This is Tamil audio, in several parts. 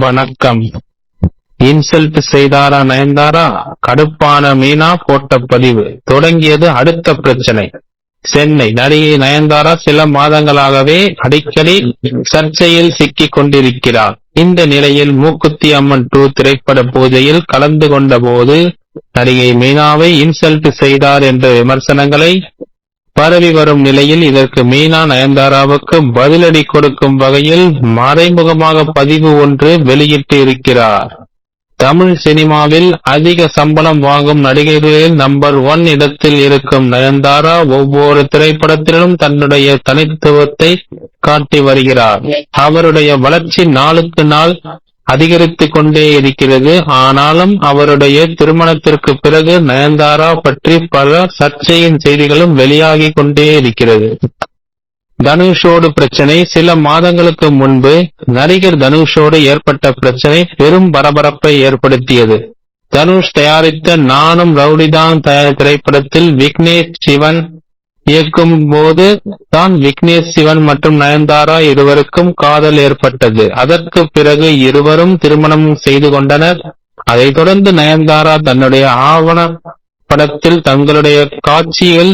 வணக்கம். இன்சல்ட் செய்தாரா நயன்தாரா? கடுப்பான மீனா போட்ட பதிவு. தொடங்கியது அடுத்த பிரச்சனை. சென்னை நடிகை நயன்தாரா சில மாதங்களாகவே அடிக்கடி சர்ச்சையில் சிக்கிக் கொண்டிருக்கிறார். இந்த நிலையில் மூக்குத்தி அம்மன் டூ திரைப்பட பூஜையில் கலந்து கொண்ட போது நடிகை மீனாவை இன்சல்ட் செய்தார் என்ற விமர்சனங்களை பரவி வரும் நிலையில் இதற்கு மீனா நயன்தாராவுக்கு பதிலடி கொடுக்கும் வகையில் மறைமுகமாக பதிவு ஒன்று வெளியிட்டு இருக்கிறார். தமிழ் சினிமாவில் அதிக சம்பளம் வாங்கும் நடிகைகளில் நம்பர் ஒன் இடத்தில் இருக்கும் நயன்தாரா ஒவ்வொரு திரைப்படத்திலும் தன்னுடைய தனித்துவத்தை காட்டி வருகிறார். அவருடைய வளர்ச்சி நாளுக்கு நாள் அதிகரித்துக் கொண்டே இருக்கிறது. ஆனாலும் அவருடைய திருமணத்திற்கு பிறகு நயன்தாரா பற்றி பல சர்ச்சையின் செய்திகளும் வெளியாகி கொண்டே இருக்கிறது. தனுஷோடு பிரச்சனை. சில மாதங்களுக்கு முன்பு நடிகர் தனுஷோடு ஏற்பட்ட பிரச்சனை பெரும் பரபரப்பை ஏற்படுத்தியது. தனுஷ் தயாரித்த நானும் ரவுடிதான் தயார் திரைப்படத்தில் விக்னேஷ் சிவன் இயக்கும் போது தான் விக்னேஷ் சிவன் மற்றும் நயன்தாரா இருவருக்கும் காதல் ஏற்பட்டது. அதற்கு பிறகு இருவரும் திருமணம் செய்து கொண்டனர். அதைத் தொடர்ந்து நயன்தாரா தன்னுடைய ஆவண படத்தில் தங்களுடைய காட்சிகள்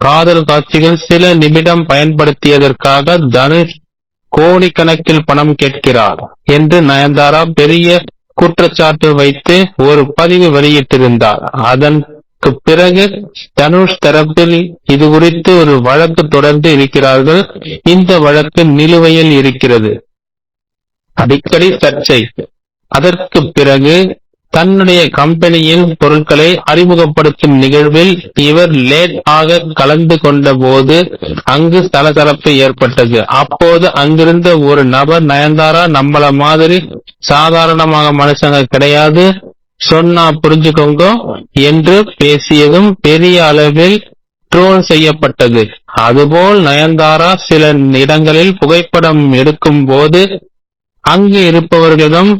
காதல் காட்சிகள் சில நிமிடம் பயன்படுத்தியதற்காக தனுஷ் கோடிக்கணக்கில் பணம் கேட்கிறார் என்று நயன்தாரா பெரிய குற்றச்சாட்டு வைத்து ஒரு பதிவு வெளியிட்டிருந்தார். அதன் அதற்கு பிறகு தனுஷ் தரப்பில் இது குறித்து ஒரு வழக்கு தொடர்ந்து இருக்கிறார்கள். இந்த வழக்கு நிலுவையில் இருக்கிறது. அடிக்கடி சர்ச்சை. அதற்கு பிறகு தன்னுடைய கம்பெனியின் பொருட்களை அறிமுகப்படுத்தும் நிகழ்வில் இவர் லேட் ஆக கலந்து கொண்ட போது அங்கு சலசலப்பு ஏற்பட்டது. அப்போது அங்கிருந்த ஒரு நபர் நயன்தாரா நம்மள மாதிரி சாதாரணமாக மனுஷங்க கிடையாது. சொன்னா புரிஞ்சுக்கோங்க என்று பேசியதும் பெரிய அளவில் ட்ரோல் செய்யப்பட்டது. அதுபோல் நயன்தாரா சில இடங்களில் புகைப்படம் எடுக்கும் போது அங்கு இருப்பவர்களிடம்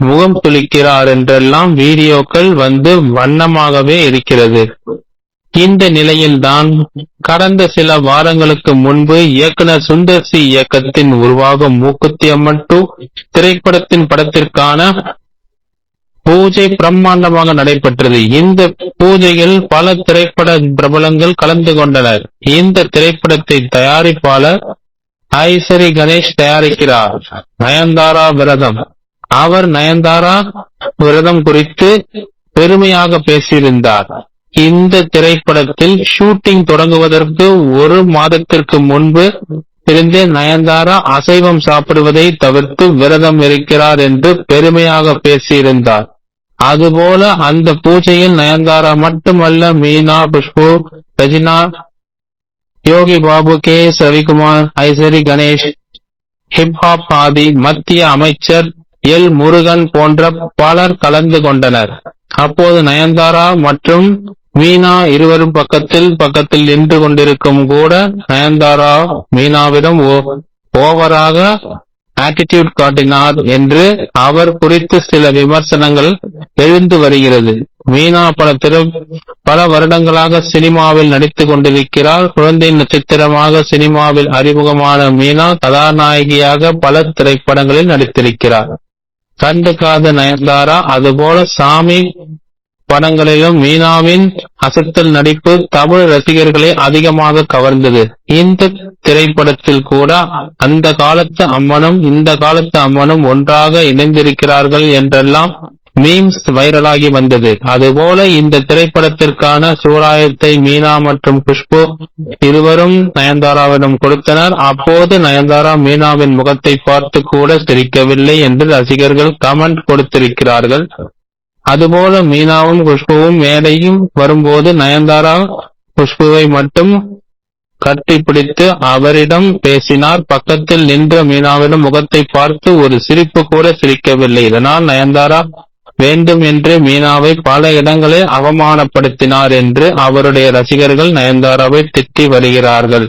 முகம் துளிக்கிறார் என்றெல்லாம் வீடியோக்கள் வந்து வண்ணமாகவே இருக்கிறது. இந்த நிலையில்தான் கடந்த சில வாரங்களுக்கு முன்பு இயக்குனர் சுந்தர் சி இயக்கத்தின் உருவாகும் மூக்குத்தி அம்மன் திரைப்படத்தின் படத்திற்கான பூஜை பிரம்மாண்டமாக நடைபெற்றது. இந்த பூஜையில் பல திரைப்பட பிரபலங்கள் கலந்து கொண்டனர். இந்த திரைப்படத்தை தயாரிப்பாளர் ஐசரி கணேஷ் தயாரிக்கிறார். நயன்தாரா விரதம். அவர் நயன்தாரா விரதம் குறித்து பெருமையாக பேசியிருந்தார். இந்த திரைப்படத்தில் ஷூட்டிங் தொடங்குவதற்கு ஒரு மாதத்திற்கு முன்பு இருந்தே நயன்தாரா அசைவம் சாப்பிடுவதை தவிர்த்து விரதம் இருக்கிறார் என்று பெருமையாக பேசியிருந்தார். அதுபோல அந்த பூஜையில் நயன்தாரா மட்டுமல்ல Meena புஷ்பு Rajina Yogi Babu K Ravikumar Ishari Ganesh hip hop Aadhi மத்திய அமைச்சர் எல் முருகன் போன்ற பலர் கலந்து கொண்டனர். அப்போது நயன்தாரா மற்றும் மீனா இருவரும் பக்கத்தில் பக்கத்தில் நின்று கொண்டிருக்கும் கூட நயன்தாரா மீனாவிடம் ஓவராக ஆட்டிடியூட் காட்டினார் என்று அவர் குறித்து சில விமர்சனங்கள் எழுந்து வருகிறது. மீனா பல திரு பல வருடங்களாக சினிமாவில் நடித்து கொண்டிருக்கிறார். குழந்தை நட்சத்திரமாக சினிமாவில் அறிமுகமான மீனா கதாநாயகியாக பல திரைப்படங்களில் நடித்திருக்கிறார். கண்டுக்காத நயன்தாரா அதுபோல சாமி படங்களிலும் மீனாவின் அசத்தல் நடிப்பு தமிழ் ரசிகர்களை அதிகமாக கவர்ந்தது. இந்த திரைப்படத்தில் கூட அந்த காலத்து அம்மனும் இந்த காலத்து அம்மனும் ஒன்றாக இணைந்திருக்கிறார்கள் என்றெல்லாம் மீம்ஸ் வைரலாகி வந்தது. அதுபோல இந்த திரைப்படத்திற்கான சூராயத்தை மீனா மற்றும் குஷ்பு இருவரும் நயன்தாராவிடம் கொடுத்தனர். அப்போது நயன்தாரா மீனாவின் முகத்தை பார்த்து கூட சிரிக்கவில்லை என்று ரசிகர்கள் கமெண்ட் கொடுத்திருக்கிறார்கள். அதுபோல மீனாவும் குஷ்புவும் மேடையும் வரும்போது நயன்தாரா குஷ்புவை மட்டும் கட்டிப்பிடித்து அவரிடம் பேசினார். பக்கத்தில் நின்ற மீனாவிடம் முகத்தை பார்த்து ஒரு சிரிப்பு கூட சிரிக்கவில்லை. இதனால் நயன்தாரா வேண்டும் என்று மீனாவை பல இடங்களில் அவமானப்படுத்தினார் என்று அவருடைய ரசிகர்கள் நயன்தாராவை திட்டி வருகிறார்கள்.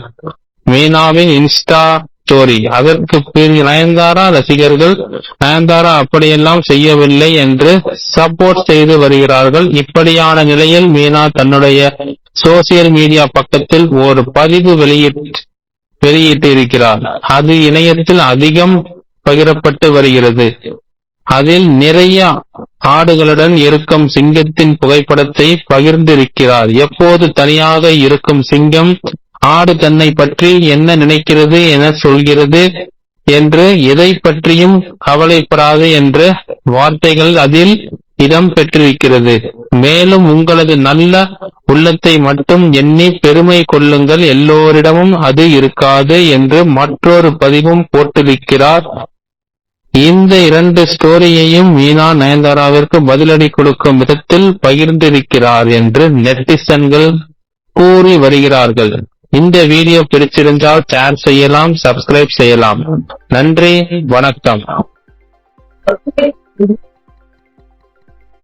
மீனாவின் இன்ஸ்டா ஸ்டோரி அதற்கு பிறகு நயன்தாரா ரசிகர்கள் நயன்தாரா அப்படியெல்லாம் செய்யவில்லை என்று சப்போர்ட் செய்து வருகிறார்கள். இப்படியான நிலையில் மீனா தன்னுடைய சோசியல் மீடியா பக்கத்தில் ஒரு பதிவு வெளியிட்டு வெளியிட்டு இருக்கிறார் அது இணையத்தில் அதிகம் பகிரப்பட்டு வருகிறது. அதில் நிறைய ஆடுகளுடன் இருக்கும் சிங்கத்தின் புகைப்படத்தை பகிர்ந்திருக்கிறார். எப்போது தனியாக இருக்கும் சிங்கம் ஆடு தன்னை பற்றி என்ன நினைக்கிறது என சொல்கிறது என்று எதை பற்றியும் கவலைப்படாது என்ற வார்த்தைகள் அதில் இடம் பெற்றிருக்கிறது. மேலும் உங்களது நல்ல உள்ளத்தை மட்டும் எண்ணி பெருமை கொள்ளுங்கள். எல்லோரிடமும் அது இருக்காது என்று மற்றொரு பதிவும் போட்டிருக்கிறார். இந்த இரண்டு ஸ்டோரியையும் மீனா நயன்தாராவிற்கு பதிலடி கொடுக்கும் விதத்தில் பகிர்ந்திருக்கிறார் என்று நெட்டிசன்கள் கூறி வருகிறார்கள். இந்த வீடியோ பிடிச்சிருந்தால் ஷேர் செய்யலாம் சப்ஸ்கிரைப் செய்யலாம். நன்றி வணக்கம்.